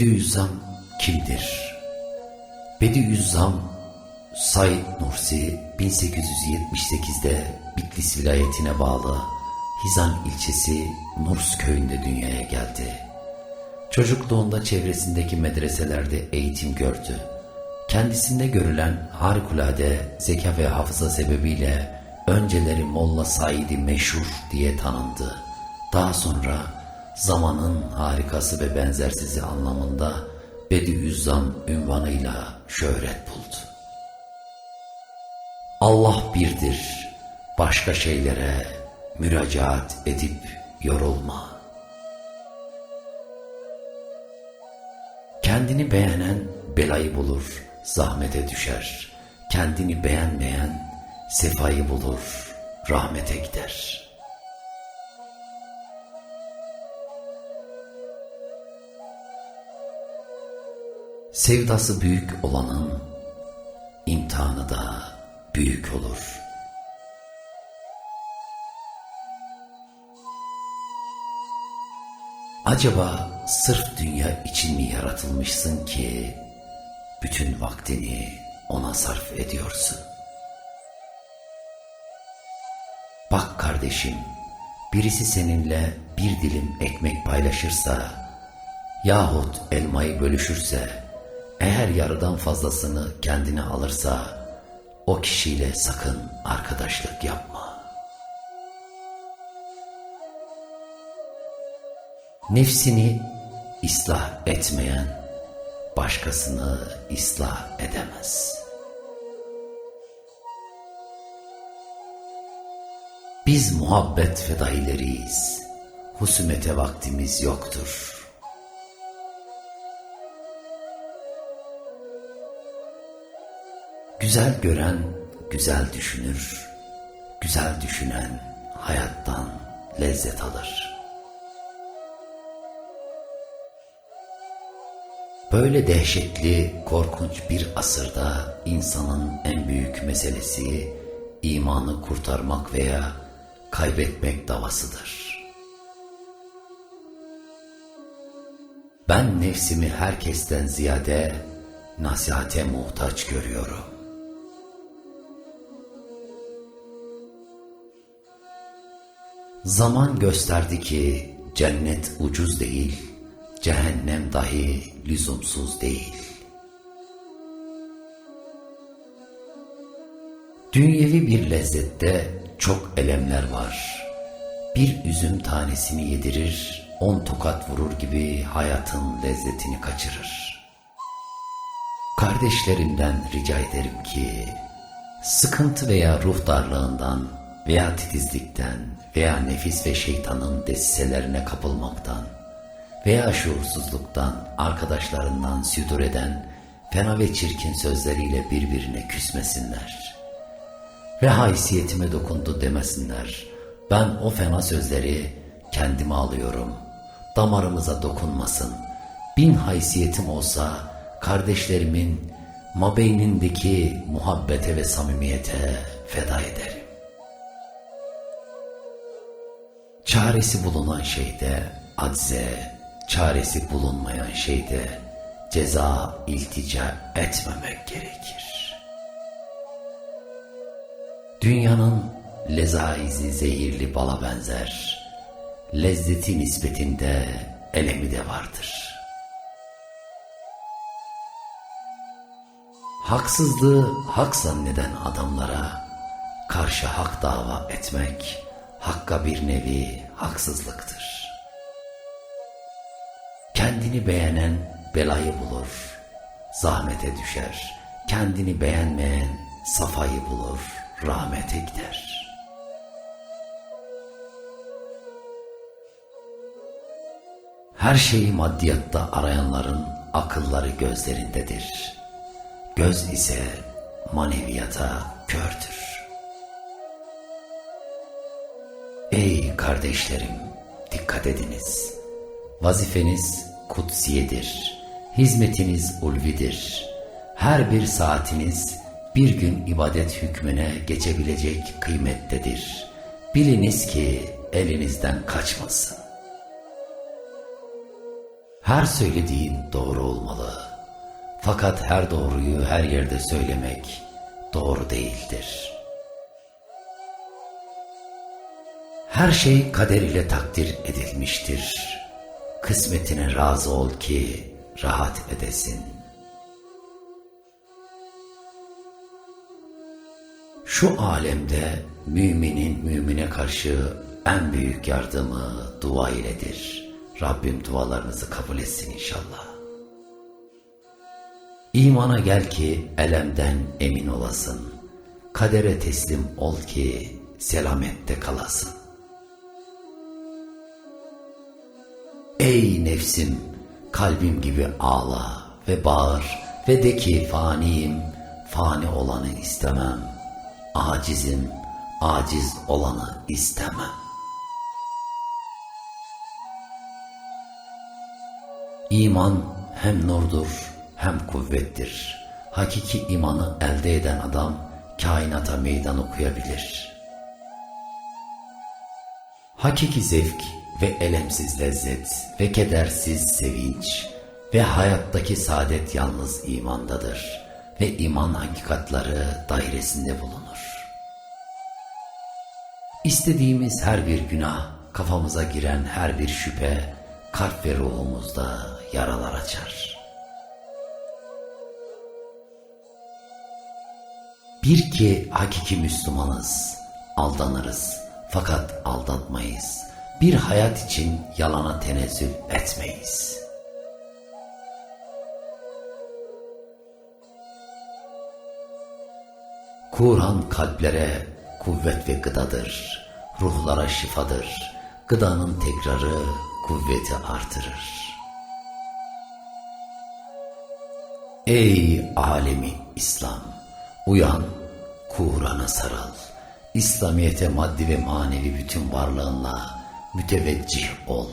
Bediüzzaman kimdir? Bediüzzaman Said Nursi 1878'de Bitlis vilayetine bağlı Hizan ilçesi Nurs köyünde dünyaya geldi. Çocukluğunda çevresindeki medreselerde eğitim gördü. Kendisinde görülen harikulade zeka ve hafıza sebebiyle önceleri Molla Said'i meşhur diye tanındı. Daha sonra zamanın harikası ve benzersizi anlamında Bediüzzaman ünvanıyla şöhret buldu. Allah birdir, başka şeylere müracaat edip yorulma. Kendini beğenen belayı bulur, zahmete düşer. Kendini beğenmeyen sefayı bulur, rahmete gider. Sevdası büyük olanın imtihanı da büyük olur. Acaba sırf dünya için mi yaratılmışsın ki bütün vaktini ona sarf ediyorsun? Bak kardeşim, birisi seninle bir dilim ekmek paylaşırsa yahut elmayı bölüşürse, eğer yarıdan fazlasını kendine alırsa, o kişiyle sakın arkadaşlık yapma. Nefsini ıslah etmeyen başkasını ıslah edemez. Biz muhabbet fedaileriyiz. Husumete vaktimiz yoktur. Güzel gören güzel düşünür. Güzel düşünen hayattan lezzet alır. Böyle dehşetli, korkunç bir asırda insanın en büyük meselesi imanı kurtarmak veya kaybetmek davasıdır. Ben nefsimi herkesten ziyade nasihate muhtaç görüyorum. Zaman gösterdi ki cennet ucuz değil, cehennem dahi lüzumsuz değil. Dünyevi bir lezzette çok elemler var. Bir üzüm tanesini yedirir, on tokat vurur gibi hayatın lezzetini kaçırır. Kardeşlerimden rica ederim ki, sıkıntı veya ruh darlığından veya titizlikten veya nefis ve şeytanın desiselerine kapılmaktan veya şuursuzluktan arkadaşlarından südur eden fena ve çirkin sözleriyle birbirine küsmesinler. Ve haysiyetime dokundu demesinler. Ben o fena sözleri kendime alıyorum. Damarımıza dokunmasın. Bin haysiyetim olsa kardeşlerimin mabeynindeki muhabbete ve samimiyete feda ederim. Çaresi bulunan şeyde acze, çaresi bulunmayan şeyde ceza iltica etmemek gerekir. Dünyanın lezaizi zehirli bala benzer. Lezzeti nispetinde elemi de vardır. Haksızlığı hak zanneden adamlara karşı hak dava etmek, hakka bir nevi haksızlıktır. Kendini beğenen belayı bulur, zahmete düşer. Kendini beğenmeyen safayı bulur, rahmete gider. Her şeyi maddiyatta arayanların akılları gözlerindedir. Göz ise maneviyata kördür. Kardeşlerim, dikkat ediniz. Vazifeniz kutsiyedir. Hizmetiniz ulvidir. Her bir saatiniz bir gün ibadet hükmüne geçebilecek kıymettedir. Biliniz ki elinizden kaçmasın. Her söylediğin doğru olmalı. Fakat her doğruyu her yerde söylemek doğru değildir. Her şey kader ile takdir edilmiştir. Kısmetine razı ol ki rahat edesin. Şu alemde müminin mümine karşı en büyük yardımı dua iledir. Rabbim dualarınızı kabul etsin inşallah. İmana gel ki elemden emin olasın. Kadere teslim ol ki selamette kalasın. Ey nefsim, kalbim gibi ağla ve bağır ve de ki faniyim, fani olanı istemem. Acizim, aciz olanı istemem. İman hem nurdur hem kuvvettir. Hakiki imanı elde eden adam kainata meydan okuyabilir. Hakiki zevk ve elemsiz lezzet ve kedersiz sevinç ve hayattaki saadet yalnız imandadır ve iman hakikatları dairesinde bulunur. İstediğimiz her bir günah, kafamıza giren her bir şüphe, kalp ve ruhumuzda yaralar açar. Bir ki hakiki Müslümanız, aldanırız fakat aldatmayız. Bir hayat için yalana tenezzül etmeyiz. Kur'an kalplere kuvvet ve gıdadır, ruhlara şifadır. Gıdanın tekrarı kuvveti artırır. Ey alemi İslam! Uyan, Kur'an'a sarıl. İslamiyete maddi ve manevi bütün varlığınla müteveccih ol.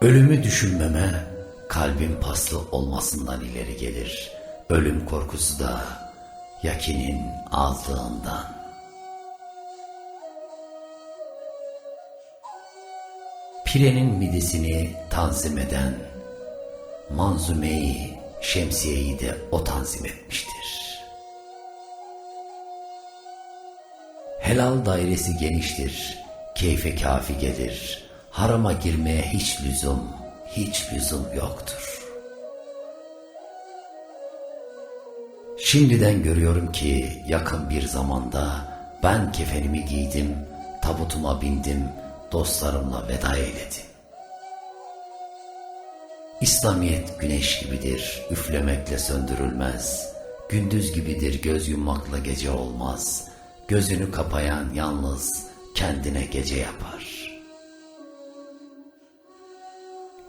Ölümü düşünmeme kalbin paslı olmasından ileri gelir. Ölüm korkusu da yakinin azlığından. Pirenin midesini tanzim eden manzumeyi, şemsiyeyi de o tanzim etmiştir. Helal dairesi geniştir, keyfe kafi gelir. Harama girmeye hiç lüzum, hiç lüzum yoktur. Şimdiden görüyorum ki yakın bir zamanda ben kefenimi giydim, tabutuma bindim, dostlarımla veda eyledim. İslamiyet güneş gibidir, üflemekle söndürülmez. Gündüz gibidir, göz yummakla gece olmaz. Gözünü kapayan yalnız kendine gece yapar.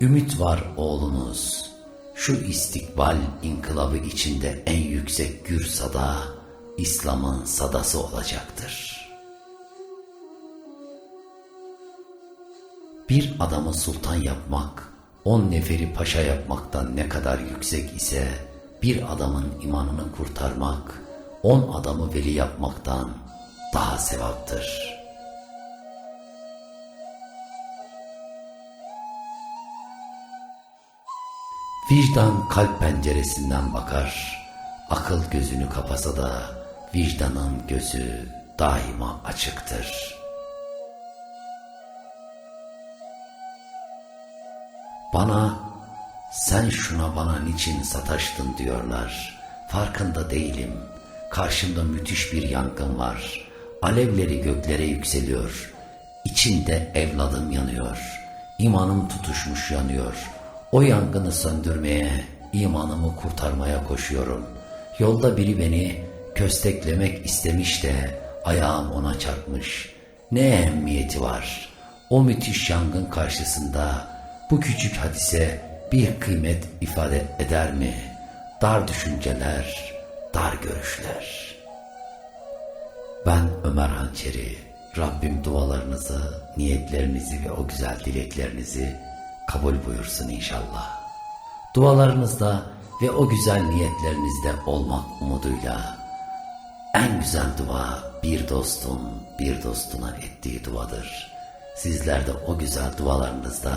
Ümit var oğlunuz. Şu istikbal inkılabı içinde en yüksek gür sada, İslam'ın sadası olacaktır. Bir adamı sultan yapmak, on neferi paşa yapmaktan ne kadar yüksek ise, bir adamın imanını kurtarmak, on adamı veli yapmaktan daha sevaptır. Vicdan kalp penceresinden bakar, akıl gözünü kapasa da vicdanın gözü daima açıktır. Bana sen şuna bana niçin sataştın diyorlar. Farkında değilim. Karşımda müthiş bir yangın var. Alevleri göklere yükseliyor. İçinde evladım yanıyor. İmanım tutuşmuş yanıyor. O yangını söndürmeye, imanımı kurtarmaya koşuyorum. Yolda biri beni kösteklemek istemiş de ayağım ona çarpmış. Ne ehemmiyeti var? O müthiş yangın karşısında bu küçük hadise bir kıymet ifade eder mi? Dar düşünceler, dar görüşler. Ben Ömer Hançeri, Rabbim dualarınızı, niyetlerinizi ve o güzel dileklerinizi kabul buyursun inşallah. Dualarınızda ve o güzel niyetlerinizde olmak umuduyla en güzel dua bir dostun bir dostuna ettiği duadır. Sizler de o güzel dualarınızda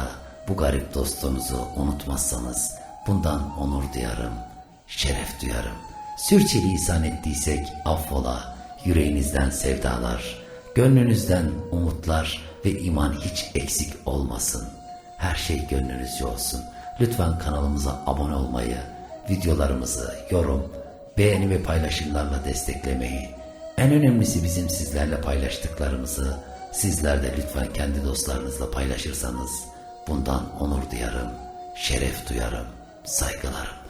bu garip dostunuzu unutmazsanız bundan onur duyarım, şeref duyarım. Sürçülisan ettiysek affola, yüreğinizden sevdalar, gönlünüzden umutlar ve iman hiç eksik olmasın. Her şey gönlünüzce olsun. Lütfen kanalımıza abone olmayı, videolarımızı yorum, beğeni ve paylaşımlarla desteklemeyi, en önemlisi bizim sizlerle paylaştıklarımızı sizler de lütfen kendi dostlarınızla paylaşırsanız bundan onur duyarım, şeref duyarım, saygılarım.